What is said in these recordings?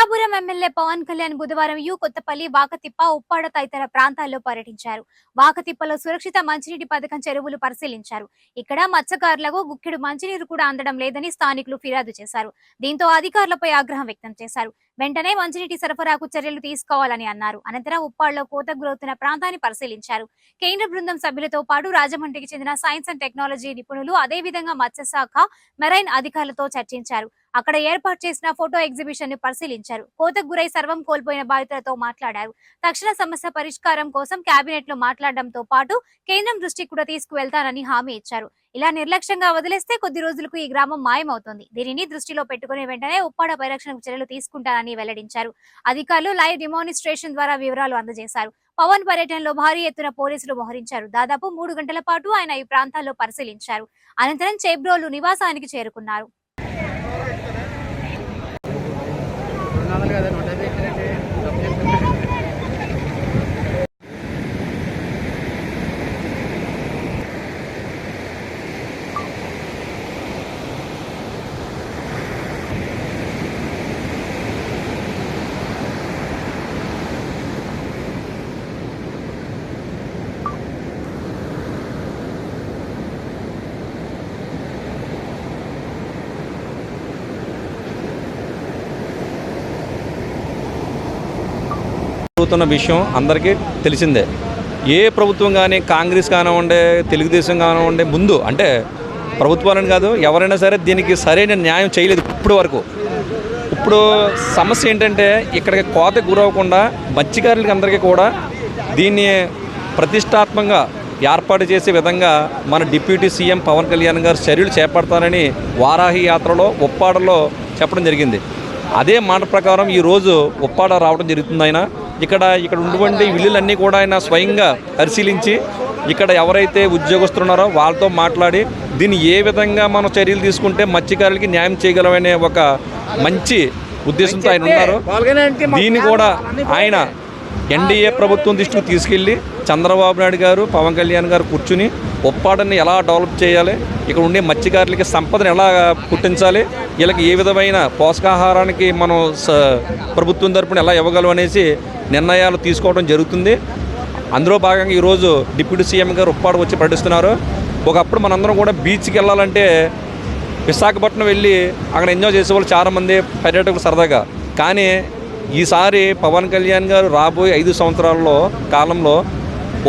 Pithapuram MLA Pawan Kalyan బుధవారం you Kothapalli Vakatippa Uppada తదితర ప్రాంతాల్లో పర్యటించారు. వాకతిప్పలో సురక్షిత మంచినీటి పథకం చెరువులు పరిశీలించారు. ఇక్కడ మత్స్యకారులకు గుక్కెడు మంచినీరు కూడా అందడం లేదని స్థానికులు ఫిర్యాదు చేశారు. దీంతో అధికారులపై ఆగ్రహం వ్యక్తం చేశారు. వెంటనే మంచినీటి సరఫరాకు చర్యలు తీసుకోవాలని అన్నారు. అనంతరం ఉప్పాడలో కోత గురవుతున్న ప్రాంతాన్ని పరిశీలించారు. కేంద్ర బృందం సభ్యులతో పాటు రాజమండ్రికి చెందిన సైన్స్ అండ్ టెక్నాలజీ నిపుణులు అదేవిధంగా మత్స్యశాఖ మెరైన్ అధికారులతో చర్చించారు. అక్కడ ఏర్పాటు చేసిన ఫోటో ఎగ్జిబిషన్ని పరిశీలించారు. కోతకు గురై సర్వం కోల్పోయిన బాధితులతో మాట్లాడారు. తక్షణ సమస్య పరిష్కారం కోసం కేబినెట్లో మాట్లాడడంతో పాటు కేంద్రం దృష్టికి కూడా తీసుకువెళ్తానని హామీ ఇచ్చారు. ఇలా నిర్లక్ష్యంగా వదిలేస్తే కొద్ది రోజులకు ఈ గ్రామం మాయమవుతుంది. దీనిని దృష్టిలో పెట్టుకుని వెంటనే ఉప్పాడ పరిరక్షణకు చర్యలు తీసుకుంటారని వెల్లడించారు. అధికారులు లైవ్ డిమానిస్ట్రేషన్ ద్వారా వివరాలు అందజేశారు. పవన్ పర్యటనలో భారీ ఎత్తున పోలీసులు మోహరించారు. దాదాపు మూడు గంటల పాటు ఆయన ఈ ప్రాంతాల్లో పరిశీలించారు. అనంతరం చేబ్రోలు నివాసానికి చేరుకున్నారు. జరుగుతున్న విషయం అందరికీ తెలిసిందే. ఏ ప్రభుత్వం కానీ కాంగ్రెస్ కానివ్వండి తెలుగుదేశం కానివ్వండి ముందు అంటే ప్రభుత్వాలని కాదు ఎవరైనా సరే దీనికి సరైన న్యాయం చేయలేదు ఇప్పుడు వరకు. ఇప్పుడు సమస్య ఏంటంటే ఇక్కడికి కోత గురవ్వకుండా మత్స్యకారులకి అందరికీ కూడా దీన్ని ప్రతిష్టాత్మకంగా ఏర్పాటు చేసే విధంగా మన డిప్యూటీ సీఎం పవన్ కళ్యాణ్ గారు చర్యలు చేపడతానని వారాహి యాత్రలో ఉప్పాడలో చెప్పడం జరిగింది. అదే మాట ప్రకారం ఈరోజు ఉప్పాడ రావడం జరుగుతుంది ఆయన. ఇక్కడ ఇక్కడ ఉన్నటువంటి ఇల్లులన్నీ కూడా ఆయన స్వయంగా పరిశీలించి ఇక్కడ ఎవరైతే ఉద్యోగస్తులు ఉన్నారో వాళ్ళతో మాట్లాడి దీన్ని ఏ విధంగా మనం చర్యలు తీసుకుంటే మత్స్యకారులకి న్యాయం చేయగలమనే ఒక మంచి ఉద్దేశంతో ఆయన ఉన్నారు. దీన్ని కూడా ఆయన ఎన్డీఏ ప్రభుత్వం దృష్టికి తీసుకెళ్ళి చంద్రబాబు నాయుడు గారు పవన్ కళ్యాణ్ గారు కూర్చుని ఉప్పాడని ఎలా డెవలప్ చేయాలి ఇక్కడ ఉండే మత్స్యకారులకి సంపదను ఎలా పుట్టించాలి వీళ్ళకి ఏ విధమైన పోషకాహారానికి మనం స- ప్రభుత్వం తరపున ఎలా ఇవ్వగలం అనేసి నిర్ణయాలు తీసుకోవడం జరుగుతుంది. అందులో భాగంగా ఈరోజు డిప్యూటీ సీఎం గారు ఉప్పాడు వచ్చి ప్రకటిస్తున్నారు ఒకప్పుడు మనందరం కూడా బీచ్కి వెళ్ళాలంటే విశాఖపట్నం వెళ్ళి అక్కడ ఎంజాయ్ చేసేవాళ్ళు చాలామంది పర్యాటకులు సరదాగా. కానీ ఈసారి పవన్ కళ్యాణ్ గారు రాబోయే ఐదు సంవత్సరాల్లో కాలంలో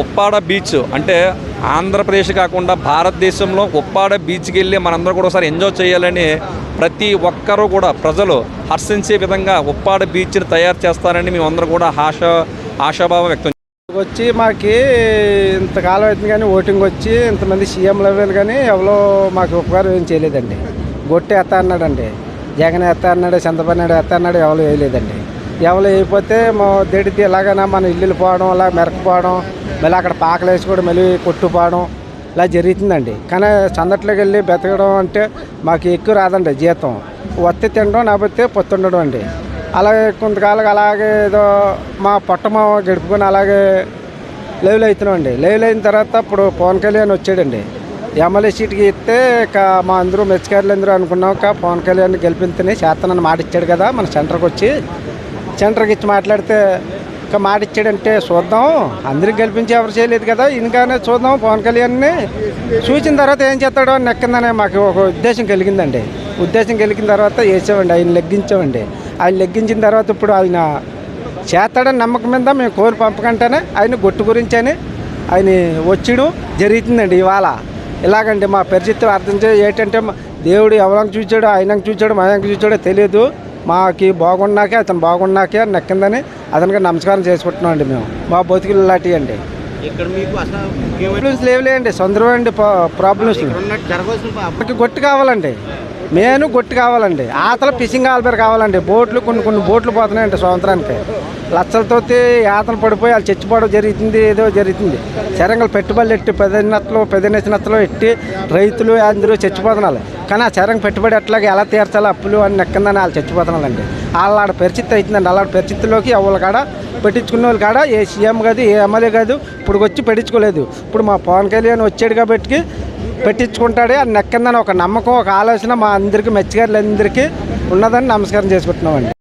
ఉప్పాడ బీచ్ అంటే ఆంధ్రప్రదేశ్ కాకుండా భారతదేశంలో ఉప్పాడ బీచ్కి వెళ్ళి మనందరం కూడా ఒకసారి ఎంజాయ్ చేయాలని ప్రతి ఒక్కరూ కూడా ప్రజలు హర్షించే విధంగా ఉప్పాడ బీచ్ని తయారు చేస్తారని మేమందరం కూడా ఆశ ఆశాభావం వ్యక్తం వచ్చి మాకు ఇంతకాలం అవుతుంది కానీ ఓటింగ్ వచ్చి ఇంతమంది సీఎం లెవెల్ కానీ ఎవరో మాకు ఉపకారం ఏం చేయలేదండి. గొట్టె ఎత్తా అన్నాడండి జగన్ ఎత్తా అన్నాడు చంద్రబాబు నాయుడు ఎత్తా అన్నాడు ఎవరో వేయలేదండి. ఎవరు అయిపోతే మా దేడితే ఎలాగైనా మన ఇల్లులు పోవడం అలా మెరకపోవడం మళ్ళీ అక్కడ పాకలు వేసుకోవడం మళ్ళీ కొట్టుపోవడం ఇలా జరుగుతుందండి. కానీ చందట్లోకి వెళ్ళి బతకడం అంటే మాకు ఎక్కువ రాదండి జీతం. వత్తి తినడం లేకపోతే పొత్తుండడం అండి. అలాగే కొంతకాలం అలాగే ఏదో మా పొట్టమ గడుపుకొని అలాగే లెవెల్ అవుతున్నామండి లేవులు అయిన తర్వాత ఇప్పుడు పవన్ కళ్యాణ్ వచ్చాడండి. ఎమ్మెల్యే సీట్కి ఇస్తే ఇక మా అందరూ మెచ్చకారులు అందరూ అనుకున్నాం పవన్ కళ్యాణ్ గెలిపించని చేస్తానని మాట ఇచ్చాడు కదా మన సెంటర్కి వచ్చి. సెంటర్కి ఇచ్చి మాట్లాడితే ఇంకా మాట ఇచ్చాడంటే చూద్దాం. అందరికి కల్పించి ఎవరు చేయలేదు కదా ఇంకానే చూద్దాం పవన్ కళ్యాణ్ని. చూసిన తర్వాత ఏం చేస్తాడో అని నెక్కిందనే మాకు ఒక ఉద్దేశం కలిగిందండి. ఉద్దేశం కలిగిన తర్వాత వేసామండి ఆయన లెగ్గించామండి ఆయన లెగ్గించిన తర్వాత ఇప్పుడు ఆయన చేస్తాడని నమ్మకం మీద మేము కోరి పంపకంటేనే ఆయన గొట్టు గురించి అని ఆయన వచ్చడం జరుగుతుందండి ఇవాళ. ఇలాగండి మా పరిస్థితి అర్థం చేయ ఏంటంటే దేవుడు ఎవరికి చూచాడో ఆయనకు చూచాడో మా చూచాడో తెలియదు. మాకి బాగున్నాకే అతను బాగున్నాకే నెక్కిందని అతనికి నమస్కారం చేసుకుంటున్నాం అండి మేము. మా బతుకులు లాంటివి అండి. ఇక్కడ మీకు ప్రాబ్లమ్స్ లేవులేండి సొందరమండి ప్రాబ్లమ్స్ ఉన్న జరగాల్సిన ప- మనకి గొట్టు కావాలండి. మేను గొట్టు కావాలండి. ఆతల ఫిషింగ్ ఆల్బర్ కావాలండి. బోట్లు కొన్ని కొన్ని బోట్లు పోతున్నాయండి సంవత్సరానికి లక్షలతో యాతలు పడిపోయి వాళ్ళు చచ్చిపోవడం జరుగుతుంది ఏదో జరుగుతుంది. చరంగలు పెట్టుబడులు ఎట్టి పెదనత్తలు పెదనెచ్చినత్తలు ఎట్టి రైతులు అందరూ చచ్చిపోతున్నారు. కానీ ఆ చరంగ పెట్టుబడి ఎట్లాగే ఎలా తీర్చాలి అప్పులు అని నెక్కిందని వాళ్ళు చచ్చిపోతున్నారండి వాళ్ళ పరిస్థితి అవుతుందండి అలాంటి పరిస్థితుల్లోకి ఎవరు కాడ పెట్టించుకున్న వాళ్ళు కాడ ఏ సీఎం కాదు ఏ ఎమ్మెల్యే కాదు ఇప్పుడు వచ్చి పెట్టించుకోలేదు. ఇప్పుడు మా పవన్ కళ్యాణ్ వచ్చాడు కాబట్టి పెట్టించుకుంటాడే అని నెక్కిందని ఒక నమ్మకం ఒక ఆలోచన మా అందరికీ మెచ్చగారులందరికీ ఉన్నదని నమస్కారం చేసుకుంటున్నామండి.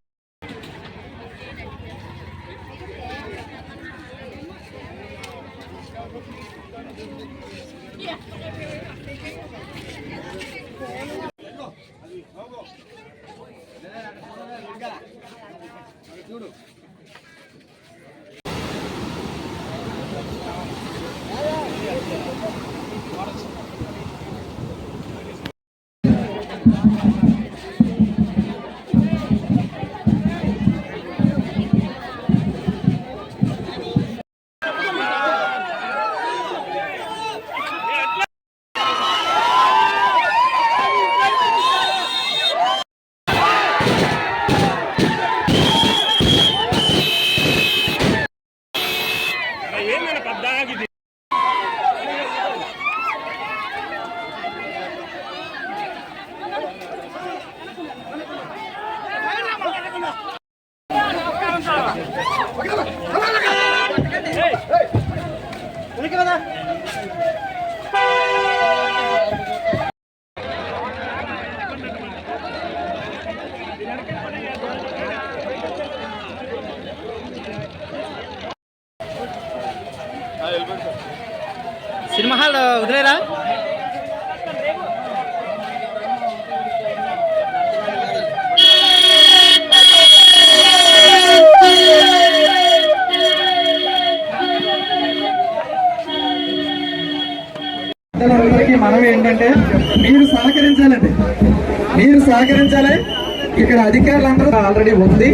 వదిలేరా? అందరికీ మనం ఏంటంటే మీరు సహకరించాలండి. మీరు సహకరించాలి. ఇక్కడ అధికారులందరూ ఆల్రెడీ ఉంది.